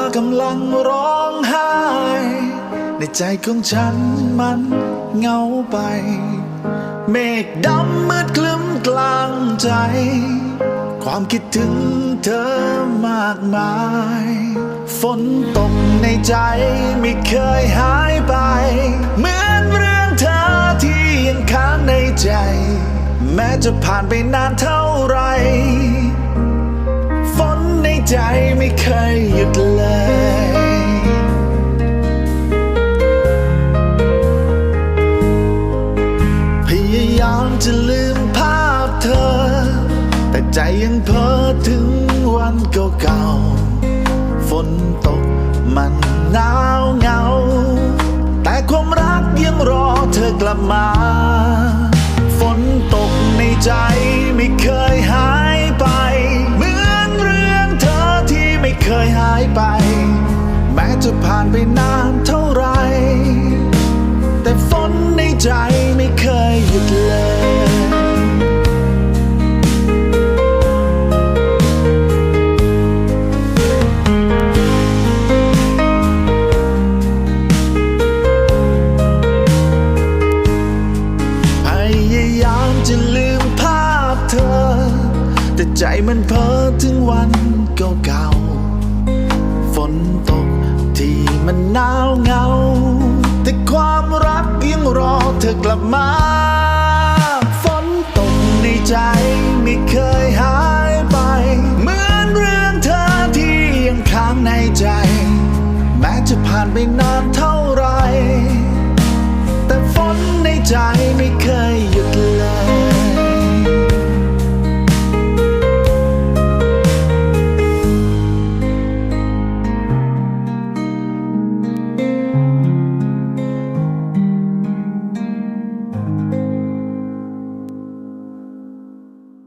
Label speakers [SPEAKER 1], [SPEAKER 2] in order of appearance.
[SPEAKER 1] อกำลังร้องไห้ ในใจของฉันมันเงาไป เมฆดำมืดคลึ้มกลางใจ ความคิดถึงเธอมากมาย ฝนตกในใจไม่เคยหายไป เหมือนเรื่องเธอที่ยังค้างในใจ แม้จะผ่านไปนานเท่าไหร่ จะลืมภาพเธอ แต่ใจยังเพ้อถึงวันเก่าๆฝนตกมันหนาวเหงา แต่ความรักยังรอเธอกลับมา ฝนตกในใจไม่เคยหายไป เหมือนเรื่องเธอที่ไม่เคยหายไป แม้จะผ่านไปนาน นในใจไม่เคยหยุดเลยพยายามจะลืมภาพเธอ แต่ใจมันเพ้อถึงวันเก่าๆ ฝนตกที่มันหนาวเหงา เธอกลับมา ฝนตกในใจไม่เคยหายไป เหมือนเรื่องเธอที่ยังค้างในใจ แม้จะผ่านไปนานเท่า